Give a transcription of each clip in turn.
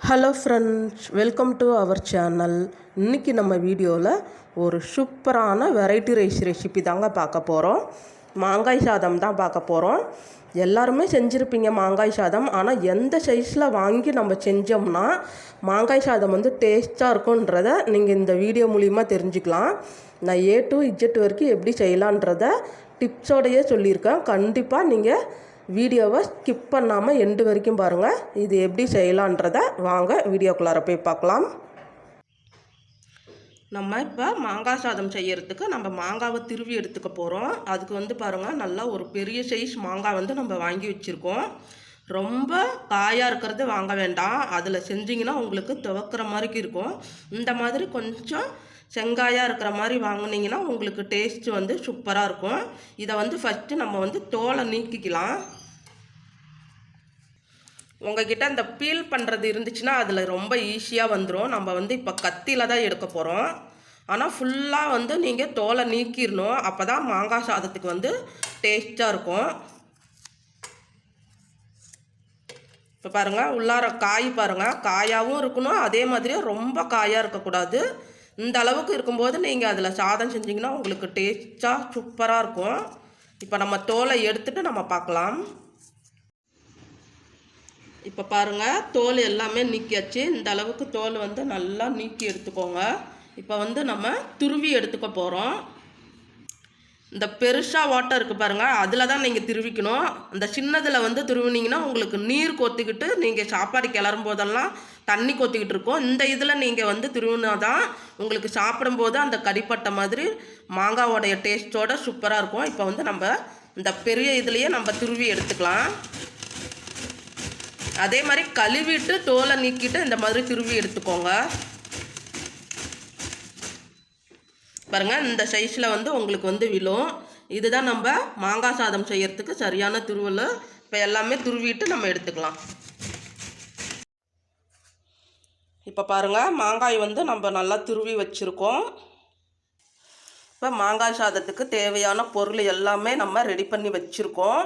Hello friends welcome to our channel இன்றைக்கி நம்ம வீடியோவில் ஒரு சூப்பரான வெரைட்டி ரைஸ் ரெசிபி தாங்க பார்க்க போகிறோம் மாங்காய் சாதம் தான் பார்க்க போகிறோம் எல்லாருமே செஞ்சுருப்பீங்க மாங்காய் சாதம். ஆனால் எந்த சைஸில் வாங்கி நம்ம செஞ்சோம்னா மாங்காய் சாதம் வந்து டேஸ்ட்டாக இருக்குன்றத நீங்கள் இந்த வீடியோ மூலிமா தெரிஞ்சுக்கலாம். நான் ஏ டு இஜெட் வரைக்கும் எப்படி செய்யலான்றத டிப்ஸோடையே சொல்லியிருக்கேன். கண்டிப்பாக நீங்கள் வீடியோவை ஸ்கிப் பண்ணாமல் எண்டு வரைக்கும் பாருங்கள் இது எப்படி செய்யலான்றதை வாங்க வீடியோக்குள்ளார போய் பார்க்கலாம். நம்ம இப்போ மாங்காய் சாதம் செய்யறதுக்கு நம்ம மாங்காவை திருவி எடுத்துக்க போகிறோம் அதுக்கு வந்து பாருங்கள் நல்லா ஒரு பெரிய சைஸ் மாங்காய் வந்து நம்ம வாங்கி வச்சுருக்கோம். ரொம்ப காயாக இருக்கிறது வாங்க வேண்டாம். அதில் செஞ்சிங்கன்னா உங்களுக்கு துவக்கிற மாதிரி இருக்கும். இந்த மாதிரி கொஞ்சம் செங்காயாக இருக்கிற மாதிரி வாங்கினீங்கன்னா உங்களுக்கு டேஸ்ட்டு வந்து சூப்பராக இருக்கும். இதை வந்து ஃபஸ்ட்டு நம்ம வந்து தோலை நீக்கிக்கலாம். உங்ககிட்ட இந்த பீல் பண்ணுறது இருந்துச்சுன்னா அதில் ரொம்ப ஈஸியாக வந்துடும் நம்ம வந்து இப்போ கத்தியில் தான் எடுக்க போகிறோம் ஆனால் ஃபுல்லாக வந்து நீங்கள் தோலை நீக்கிடணும் அப்போ தான் மாங்காய் சாதத்துக்கு வந்து டேஸ்ட்டாக இருக்கும். இப்போ பாருங்கள் உள்ளார காய் பாருங்கள் காயாகவும் இருக்கணும். அதே மாதிரியே ரொம்ப காயாக இருக்கக்கூடாது. இந்த அளவுக்கு இருக்கும்போது நீங்கள் அதில் சாதம் செஞ்சிங்கன்னா உங்களுக்கு டேஸ்ட்டாக சூப்பராக இருக்கும். இப்போ நம்ம தோலை எடுத்துகிட்டு நம்ம பார்க்கலாம். இப்போ பாருங்கள் தோல் எல்லாமே நீக்கியாச்சு. இந்த அளவுக்கு தோல் வந்து நல்லா நீக்கி எடுத்துக்கோங்க. இப்போ வந்து நம்ம துருவி எடுத்துக்க போகிறோம் இந்த பெருசாக ஓட்டை இருக்குது பாருங்கள் அதில் தான் நீங்கள் திருவிக்கணும். அந்த சின்னதில் வந்து திருவினீங்கன்னா உங்களுக்கு நீர் கொத்திக்கிட்டு நீங்கள் சாப்பாடு கிளறும் போதெல்லாம் தண்ணி கொத்திக்கிட்டு இருக்கும். இந்த இதில் நீங்கள் வந்து திருவினா தான் உங்களுக்கு சாப்பிடும்போது அந்த கடிப்பட்ட மாதிரி மாங்காவோடைய டேஸ்ட்டோட சூப்பராக இருக்கும். இப்போ வந்து நம்ம இந்த பெரிய இதுலேயே நம்ம திருவி எடுத்துக்கலாம். அதே மாதிரி கழுவிட்டு தோலை நீக்கிட்டு இந்த மாதிரி திருவி எடுத்துக்கோங்க. பாருங்கள் இந்த சைஸில் வந்து உங்களுக்கு வந்து விழும். இதுதான் நம்ம மாங்காய் சாதம் செய்கிறதுக்கு சரியான துருவல். இப்போ எல்லாமே துருவிட்டு நம்ம எடுத்துக்கலாம். இப்போ பாருங்கள் மாங்காய் வந்து நம்ம நல்லா துருவி வச்சுருக்கோம். இப்போ மாங்காய் சாதத்துக்கு தேவையான பொருள் எல்லாமே நம்ம ரெடி பண்ணி வச்சுருக்கோம்.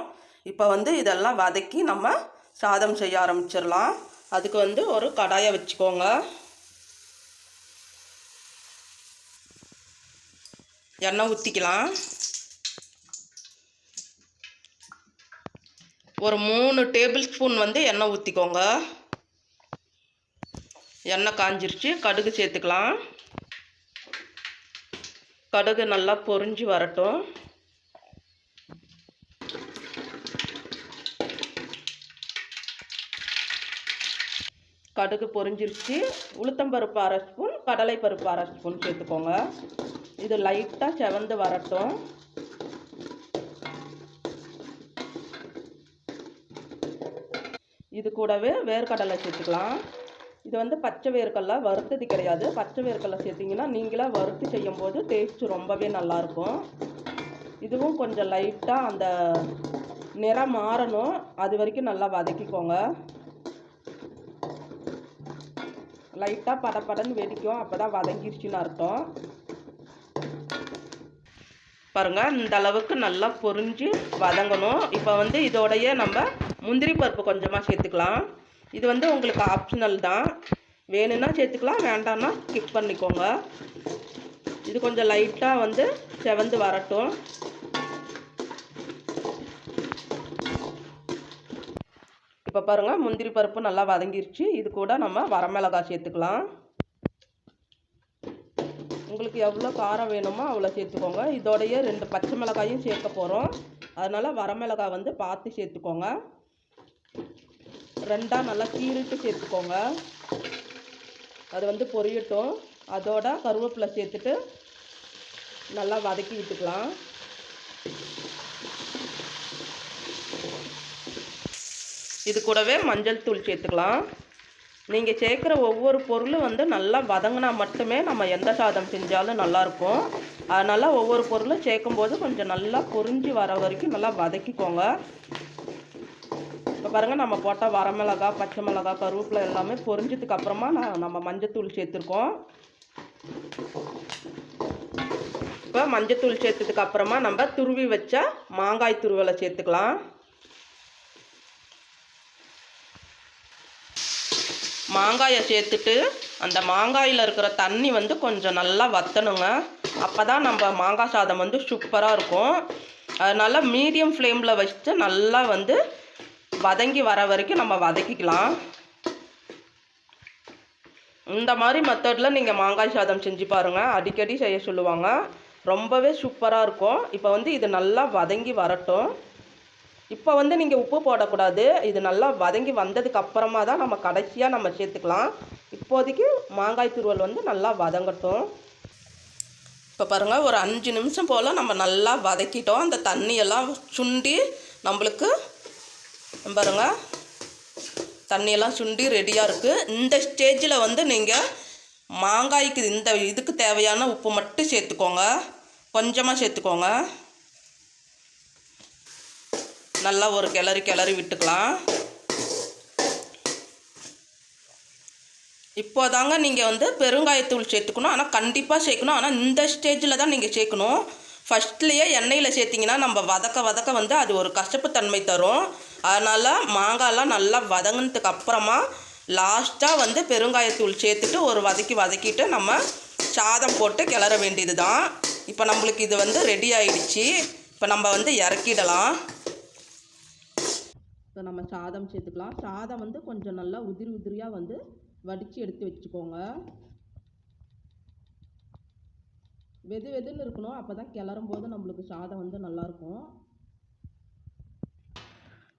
இப்போ வந்து இதெல்லாம் வதக்கி நம்ம சாதம் செய்ய ஆரம்பிச்சிடலாம். அதுக்கு வந்து ஒரு கடாயை வச்சுக்கோங்க. எண்ணெய் ஊற்றிக்கலாம் ஒரு மூணு டேபிள் ஸ்பூன் வந்து எண்ணெய் ஊற்றிக்கோங்க எண்ணெய் காஞ்சிருச்சு கடுகு சேர்த்துக்கலாம். கடுகு நல்லா பொரிஞ்சு வரட்டும். கடுகு பொறிஞ்சிருச்சு. உளுத்தம்பருப்பு அரை ஸ்பூன் கடலைப்பருப்பு அரை ஸ்பூன் சேர்த்துக்கோங்க. இது லைட்டாக செவந்து வரட்டும். இது கூடவே வேர்க்கடலை சேர்த்துக்கலாம். இது வந்து பச்சை வேர்க்கடலை வறுத்தது கிடையாது. பச்சை வேர்க்கடலை சேர்த்திங்கன்னா நீங்களாக வறுத்து செய்யும்போது டேஸ்ட்டு ரொம்பவே நல்லாயிருக்கும். இதுவும் கொஞ்சம் லைட்டாக அந்த நிறம் மாறணும். அது வரைக்கும் நல்லா வதக்கிக்கோங்க. லைட்டாக படப்படன்னு வெடிக்கும் அப்போ தான் வதங்கிருச்சுன்னு அர்த்தம். பாருங்கள் இந்த அளவுக்கு நல்லா பொறிஞ்சு வதங்கணும். இப்போ வந்து இதோடைய நம்ம முந்திரி பருப்பு கொஞ்சமாக சேர்த்துக்கலாம். இது வந்து உங்களுக்கு ஆப்ஷனல் தான். வேணும்னா சேர்த்துக்கலாம் வேண்டாம்னா ஸ்கிப் பண்ணிக்கோங்க. இது கொஞ்சம் லைட்டாக வந்து செவந்து வரட்டும். இப்போ பாருங்கள் முந்திரி பருப்பு நல்லா வதங்கிருச்சு. இது கூட நம்ம வரமிளகாய் சேர்த்துக்கலாம். உங்களுக்கு எவ்வளோ காரம் வேணுமோ அவ்வளோ சேர்த்துக்கோங்க. இதோடைய ரெண்டு பச்சை மிளகாயும் சேர்க்க போகிறோம் அதனால் வரமிளகாய் வந்து பார்த்து சேர்த்துக்கோங்க. ரெண்டாக நல்லா கீறிட்டு சேர்த்துக்கோங்க. அது வந்து பொரியட்டும். அதோட கருவேப்பிலை சேர்த்துட்டு நல்லா வதக்கி விட்டுக்கலாம். இது கூடவே மஞ்சள் தூள் சேர்த்துக்கலாம். நீங்கள் சேர்க்குற ஒவ்வொரு பொருளும் வந்து நல்லா வதங்கினா மட்டுமே நம்ம எந்த சாதம் செஞ்சாலும் நல்லாயிருக்கும். அதனால் ஒவ்வொரு பொருளும் சேர்க்கும்போது கொஞ்சம் நல்லா பொறிஞ்சு வர வரைக்கும் நல்லா வதக்கிக்கோங்க. இப்போ பாருங்கள் நம்ம போட்டால் வரமிளகா பச்சை மிளகா கருவேப்பிலை எல்லாமே பொரிஞ்சதுக்கு அப்புறமா நான் நம்ம மஞ்சத்தூள் சேர்த்துருக்கோம். இப்போ மஞ்சத்தூள் சேர்த்ததுக்கு அப்புறமா நம்ம துருவி வச்ச மாங்காய் துருவலை சேர்த்துக்கலாம். மாங்காயை சேர்த்துட்டு அந்த மாங்காயில் இருக்கிற தண்ணி வந்து கொஞ்சம் நல்லா வற்றணுங்க அப்போ தான் நம்ம மாங்காய் சாதம் வந்து சூப்பராக இருக்கும். அதனால் மீடியம் ஃப்ளேமில் வச்சுட்டு நல்லா வந்து வதங்கி வர வரைக்கும் நம்ம வதக்கிக்கலாம். இந்த மாதிரி மெத்தடில் நீங்கள் மாங்காய் சாதம் செஞ்சு பாருங்கள் அடிக்கடி செய்ய சொல்லுவாங்க. ரொம்பவே சூப்பராக இருக்கும். இப்போ வந்து இது நல்லா வதங்கி வரட்டும். இப்போ வந்து நீங்கள் உப்பு போடக்கூடாது. இது நல்லா வதங்கி வந்ததுக்கு அப்புறமா தான் நம்ம கடைசியாக நம்ம சேர்த்துக்கலாம். இப்போதைக்கு மாங்காய் துருவல் வந்து நல்லா வதங்கட்டும். இப்போ பாருங்கள் ஒரு அஞ்சு நிமிஷம் போல் நம்ம நல்லா வதக்கிட்டோம். அந்த தண்ணியெல்லாம் சுண்டி நம்மளுக்கு பாருங்க தண்ணியெல்லாம் சுண்டி ரெடியாக இருக்குது இந்த ஸ்டேஜில் வந்து நீங்கள் மாங்காய்க்கு இந்த இதுக்கு தேவையான உப்பு மட்டும் சேர்த்துக்கோங்க. கொஞ்சமாக சேர்த்துக்கோங்க. நல்லா ஒரு கிளறி கிளறி விட்டுக்கலாம். இப்போதாங்க நீங்கள் வந்து பெருங்காயத்தூள் சேர்த்துக்கணும். ஆனால் கண்டிப்பாக சேர்க்கணும். ஆனால் இந்த ஸ்டேஜில் தான் நீங்கள் சேர்க்கணும். ஃபஸ்ட்லேயே எண்ணெயில் சேர்த்திங்கன்னா நம்ம வதக்க வதக்க வந்து அது ஒரு கசப்பு தன்மை தரும். அதனால் மாங்காய்லாம் நல்லா வதங்கினதுக்கு அப்புறமா லாஸ்ட்டாக வந்து பெருங்காயத்தூள் சேர்த்துட்டு ஒரு வதக்கி வதக்கிட்டு நம்ம சாதம் போட்டு கிளற வேண்டியது தான் இப்போ நம்மளுக்கு இது வந்து ரெடி ஆயிடுச்சு. இப்போ நம்ம வந்து இறக்கிடலாம். இப்போ நம்ம சாதம் சேர்த்துக்கலாம். சாதம் வந்து கொஞ்சம் நல்லா உதிரி உதிரியாக வந்து வடித்து எடுத்து வச்சுக்கோங்க. வெது வெதுன்னு இருக்கணும். அப்போ தான் கிளறும் போது நம்மளுக்கு சாதம் வந்து நல்லாயிருக்கும்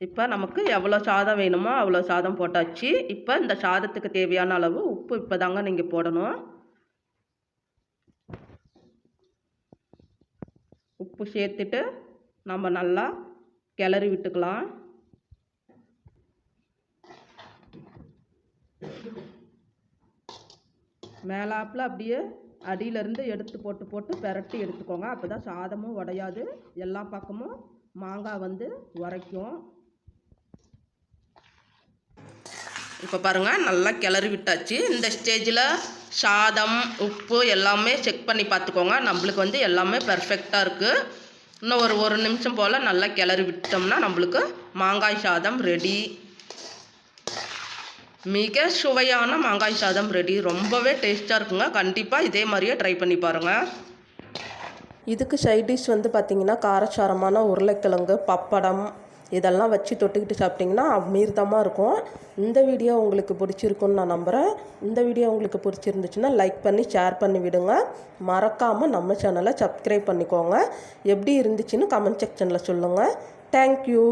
இப்போ நமக்கு எவ்வளோ சாதம் வேணுமோ அவ்வளோ சாதம் போட்டாச்சு. இப்போ இந்த சாதத்துக்கு தேவையான அளவு உப்பு இப்போ தாங்க நீங்கள் போடணும். உப்பு சேர்த்துட்டு நம்ம நல்லா கிளறி விட்டுக்கலாம். மேலாப்பில் அப்படியே அடியிலேருந்து எடுத்து போட்டு போட்டு பெரட்டி எடுத்துக்கோங்க. அப்போ தான் சாதமும் உடையாது. எல்லா பக்கமும் மாங்காய் வந்து உரைக்கும். இப்போ பாருங்கள் நல்லா கிளறி விட்டாச்சு. இந்த ஸ்டேஜில் சாதம் உப்பு எல்லாமே செக் பண்ணி பார்த்துக்கோங்க. நம்மளுக்கு வந்து எல்லாமே பெர்ஃபெக்டாக இருக்குது இன்னும் ஒரு ஒரு நிமிஷம் போல் நல்லா கிளறி விட்டோம்னா நம்மளுக்கு மாங்காய் சாதம் ரெடி மிக சுவையான மாங்காய் சாதம் ரெடி ரொம்பவே டேஸ்ட்டாக இருக்குங்க. கண்டிப்பாக இதே மாதிரியே ட்ரை பண்ணி பாருங்கள் இதுக்கு சைட் டிஷ் வந்து பார்த்திங்கன்னா காரசாரமான உருளைக்கிழங்கு பப்படம் இதெல்லாம் வச்சு தொட்டுக்கிட்டு சாப்பிட்டிங்கன்னா அமீர்தமாக இருக்கும். இந்த வீடியோ உங்களுக்கு பிடிச்சிருக்குன்னு நான் நம்புகிறேன் இந்த வீடியோ உங்களுக்கு பிடிச்சிருந்துச்சுன்னா லைக் பண்ணி ஷேர் பண்ணி விடுங்க. மறக்காமல் நம்ம சேனலை சப்ஸ்கிரைப் பண்ணிக்கோங்க. எப்படி இருந்துச்சுன்னு கமெண்ட் செக்ஷனில் சொல்லுங்கள் தேங்க்யூ